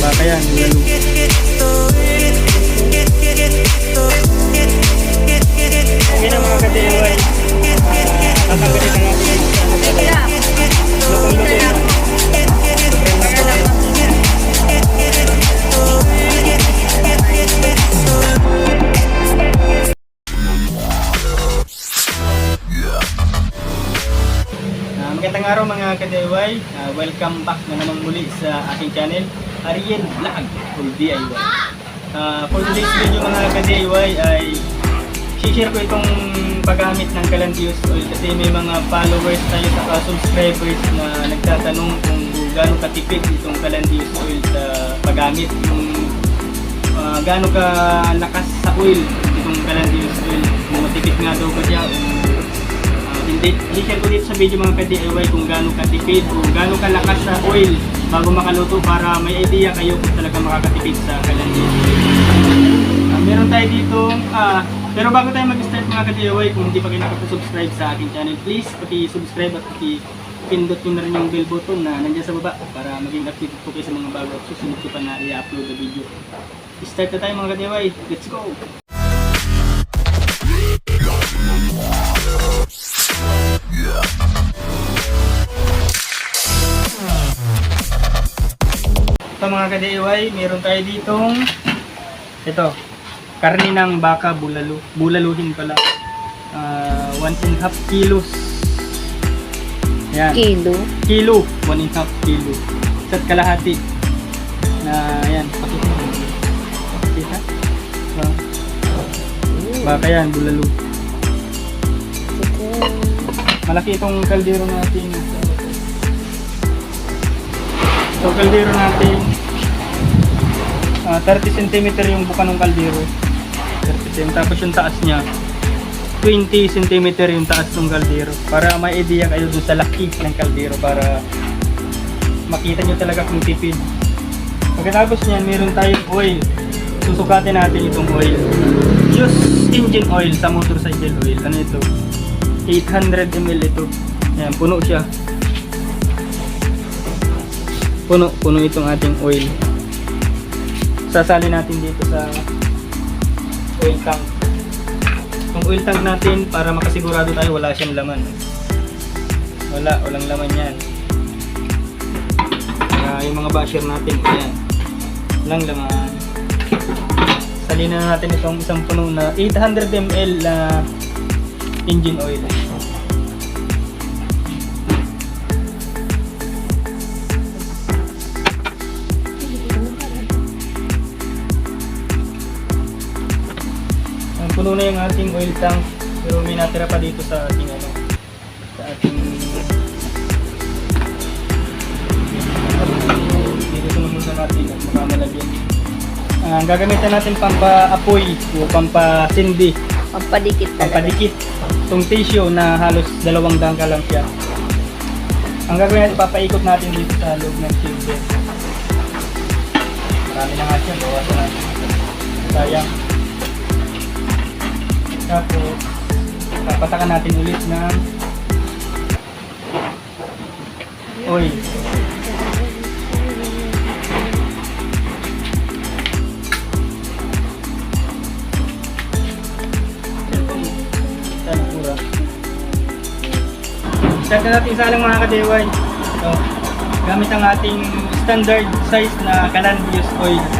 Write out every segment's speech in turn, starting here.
Baka yan, lalo. Yan ang mga ka-DIY. Ah, tatanggalin na natin yung lutong-luto na. Magandang araw mga ka-DIY. Ah, welcome back na naman muli sa aking channel, Ariel Vlog for DIY. Ah, for today's video mga ka-DIY ay share ko itong paggamit ng Calandius oil kasi may mga followers tayo sa subscribers na nagtatanong kung gaano katipid itong Calandius oil sa paggamit yung uh, gaano ka lakas sa oil itong Calandius oil matipid nga daw ba siya hindi, i-share ko dito sa video mga ka-DIY kung gaano katipid o gaano kalakas sa oil bago makaluto para may idea kayo kung talaga makakatipid sa kalandis. Ah, meron tayo dito, ah, pero bago tayo mag-start mga ka-DIY, kung hindi pa kayo nakapag-subscribe sa aking channel, please paki-subscribe at paki-pindot nyo na rin yung bell button na nandiyan sa baba para maging updated po kayo sa mga bago at susunod ko pa na i-upload na video. Start na tayo mga ka-DIY, let's go! Mga ka-DIY, meron tayo ditong ito, karne ng baka bulalo, bulaluhin pala. Ah, one and a half kilos. Yan, Kilo. kilo, one and a half kilo. Isa't kalahati. Na yan, pakita mo. Kita? Ah, baka yan, bulalo. Malaki itong kaldero natin. Itong kaldero natin, ah, 30 cm yung buka ng kaldero. 30 cm. Tapos yung taas niya, 20 cm yung taas ng kaldero. Para may idea kayo dun sa laki ng kaldero para makita nyo talaga kung tipid. Pagkatapos niyan, meron tayong oil. Susukatin natin itong oil. Use engine oil sa motorcycle oil. Ano ito? 800 ml ito. Ayan, puno siya. Puno, puno itong ating oil. Sasali natin dito sa oil tank. Itong oil tank natin, para makasigurado tayo, wala siyang laman. Wala, walang laman yan. Kaya yung mga basher natin, ayan. Walang laman. Salina na natin itong isang puno na 800 ml na engine oil. Puno na yung ating oil tank pero may natira pa dito sa ating ano sa ating dito sa muna natin at baka malagyan. Ah, ang gagamitan natin pampa-apoy o pampa-sindi Pampadikit talaga. pampadikit itong tissue na halos dalawang dangka lang siya. Ang gagawin natin, papaikot natin dito sa loob ng chamber. Marami na nga siya, bawasan natin. Sayang. Tapos, papatakan natin ulit ng oil. Start na natin sa alang mga ka-DIY. So, gamit ang ating standard size na Calandius oil.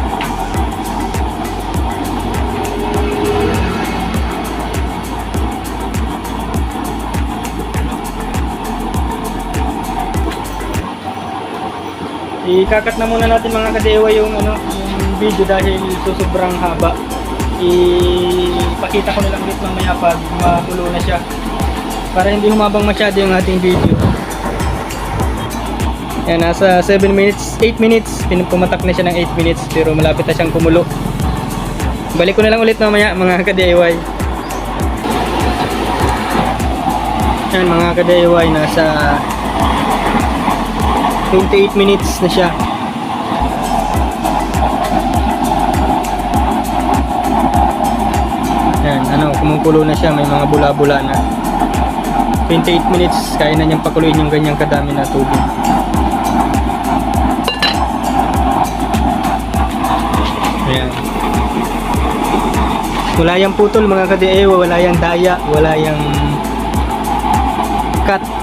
Ikakat na muna natin mga ka-DIY yung, ano, yung video dahil sobrang haba. Ipakita ko na lang ulit mamaya pag makulo na siya para hindi humabang masyado yung ating video. Yan, nasa 7 minutes, 8 minutes, pinupumatak na siya ng 8 minutes pero malapit na siyang kumulo. Balik ko na lang ulit mamaya mga ka-DIY. Yan mga ka-DIY, nasa 28 minutes na siya. Yan ano kumukulo na siya. May mga bula-bula na. 28 minutes kaya na niyang pakuluin yung ganyang kadami na tubig. Ayan. Wala yung putol mga kadeewa wala yung daya. Wala yung cut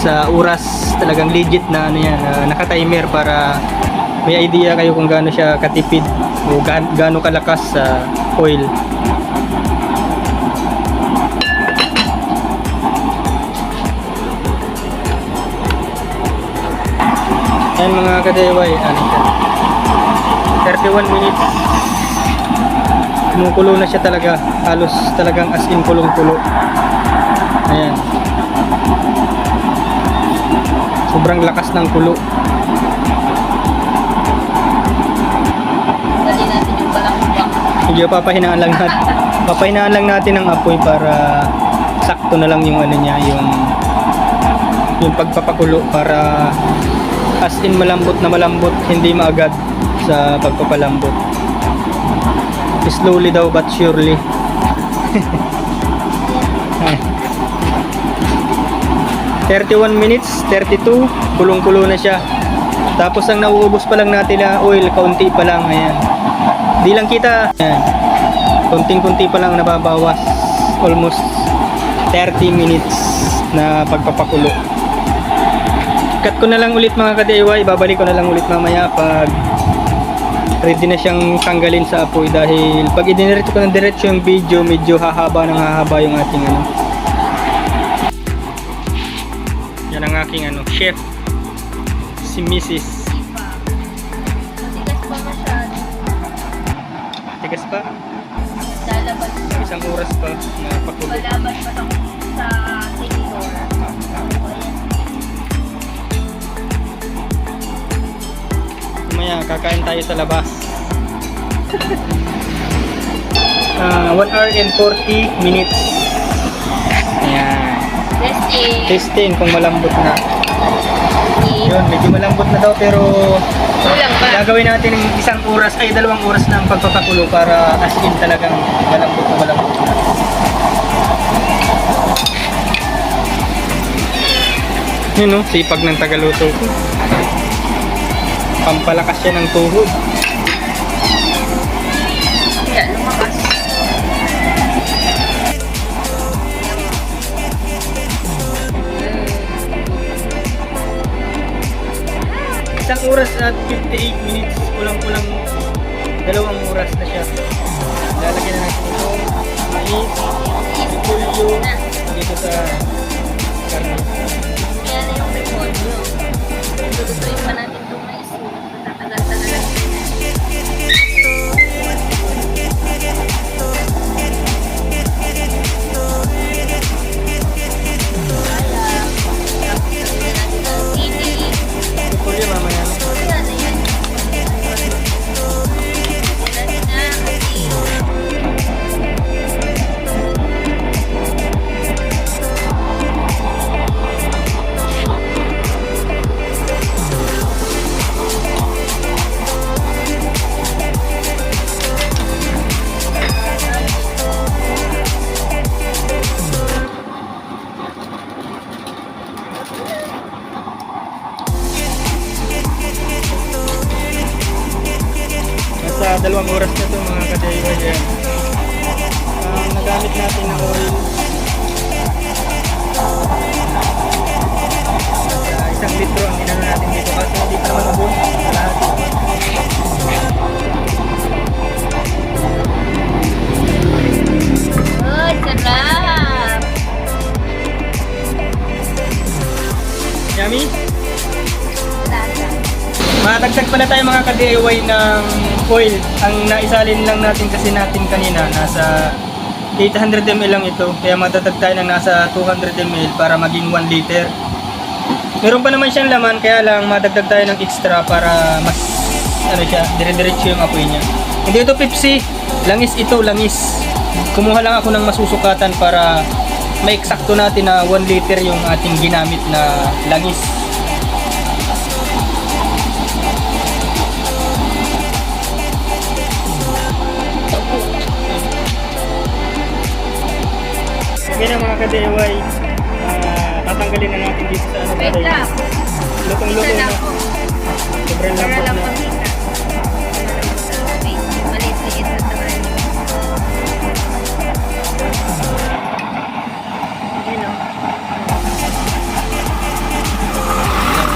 sa oras talagang legit na ano yan, ah, naka-timer para may idea kayo kung gaano siya katipid o ga- gaano kalakas sa oil. Yan mga ka-DIY, ano siya? 31 minutes. Kumukulo na siya talaga. Halos talagang as in kulong-kulo. Ayan. Sobrang lakas ng kulo. Medyo papahinaan lang natin. Papahinaan lang natin ang apoy para sakto na lang yung ano niya, yung yung pagpapakulo para as in malambot na malambot, hindi maagad sa pagpapalambot. Slowly daw but surely. 31 minutes, 32, kulong-kulo na siya. Tapos ang nauubos pa lang natin na oil, kaunti pa lang, ayan. Di lang kita. Ayan. Kunting-kunti pa lang nababawas. Almost 30 minutes na pagpapakulo. Cut ko na lang ulit mga ka-DIY. Babalik ko na lang ulit mamaya pag ready na siyang tanggalin sa apoy dahil pag idiniretso ko ng diretso yung video medyo hahaba ng hahaba yung ating ano yan ang aking ano chef si Mrs. Matigas pa masyado. tigas pa Lalabas pa. isang oras pa na pakulo Malabas pa ako sa tinidor. Ayan. Mamaya, kakain tayo sa labas. Ah, 1 hour and 40 minutes. Ayan. Testing. Testing kung malambot na. Okay. Yun, medyo malambot na daw pero Kulang pa. gagawin natin ng isang oras ay dalawang oras ang pagpapakulo para as in talagang malambot na malambot na. Yun no, sipag ng tagaluto ko. Pampalakas siya ng tuhod. Isang oras at 58 minutes, kulang-kulang dalawang oras na siya. Lalagyan na natin ito, mais, repolyo, dito sa karne. Kaya na yung repolyo. Lulutuin pa natin pala tayo mga ka-DIY ng oil. Ang naisalin lang natin kasi natin kanina nasa 800 ml lang ito. Kaya matatag tayo ng nasa 200 ml para maging 1 liter. Meron pa naman siyang laman kaya lang madagdag tayo ng extra para mas ano siya, dire-diretso yung apoy niya. Hindi ito Pepsi, langis ito, langis. Kumuha lang ako ng masusukatan para maeksakto natin na 1 liter yung ating ginamit na langis. niya mga ka-DIY, uh, ah, tatanggalin na natin dito sa ano Wait lang. Lutong-luto na. Sobrang lambot na.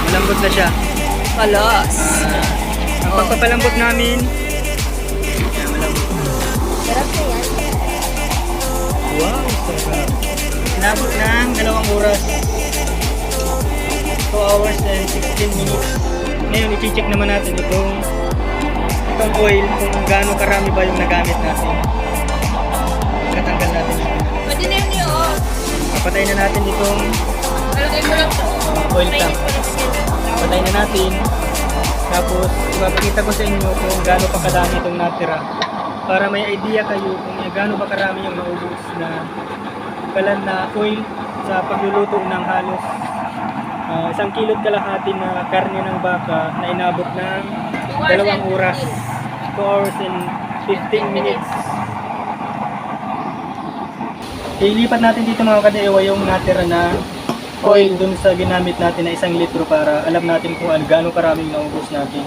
Malambot na siya. Alas. Uh, ah, ang pagpapalambot namin. Malambot. Sarap na yan. Wow. Inabot ng dalawang oras. 2 hours and 16 minutes. Ngayon, i-check naman natin itong itong oil kung gaano karami ba yung nagamit natin. Katanggal natin ito. Pwede na yun yun. oh. Papatay na natin itong Palagay mo lang sa Oil tank. patay na natin. Tapos, ipapakita ko sa inyo kung gaano pa kadami itong natira. Para may idea kayo kung gaano ba karami yung naubos na kalan na oil sa pagluluto ng halos ah, isang kilod kalahati na karne ng baka na inabot ng dalawang oras. 2 hours and 15 minutes. Ilipat natin dito mga kadewa yung natira na oil dun sa ginamit natin na isang litro para alam natin kung ano, gaano karaming naubos natin.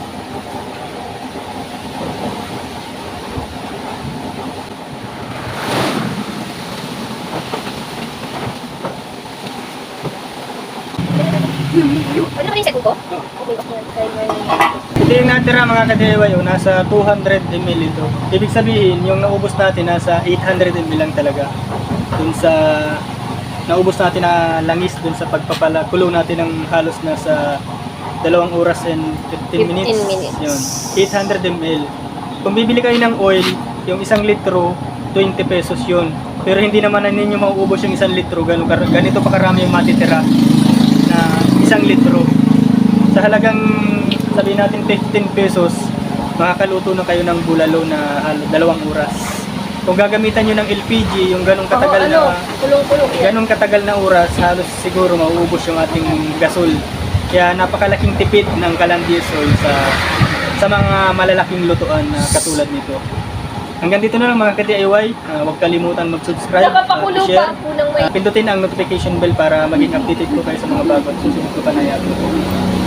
Yung second ko? Okay, okay. Try mo yung... Ito yung natira mga kadewa yun, nasa 200 ml ito. Ibig sabihin, yung naubos natin nasa 800 ml lang talaga. Dun sa naubos natin na langis dun sa pagpapala, kulo natin ng halos nasa dalawang oras and 15 minutes. 15 minutes. Yun, 800 ml. Kung bibili kayo ng oil, yung isang litro, 20 pesos yun. Pero hindi naman na ninyo mauubos yung isang litro, kar- ganito pa karami yung matitira isang litro. Sa halagang sabihin natin 15 pesos, makakaluto na kayo ng bulalo na dalawang oras. Kung gagamitan nyo ng LPG, yung ganong katagal Ako, ano, na kulong-kulong yan. ganong katagal na oras, halos siguro mauubos yung ating gasol. Kaya napakalaking tipid ng Calandias oil sa sa mga malalaking lutuan na katulad nito. Hanggang dito na lang mga ka-DIY. Ah, huwag kalimutan mag-subscribe, at share. Ah, pindutin ang notification bell para maging updated po kayo sa mga bago at susunod ko pa na i-upload.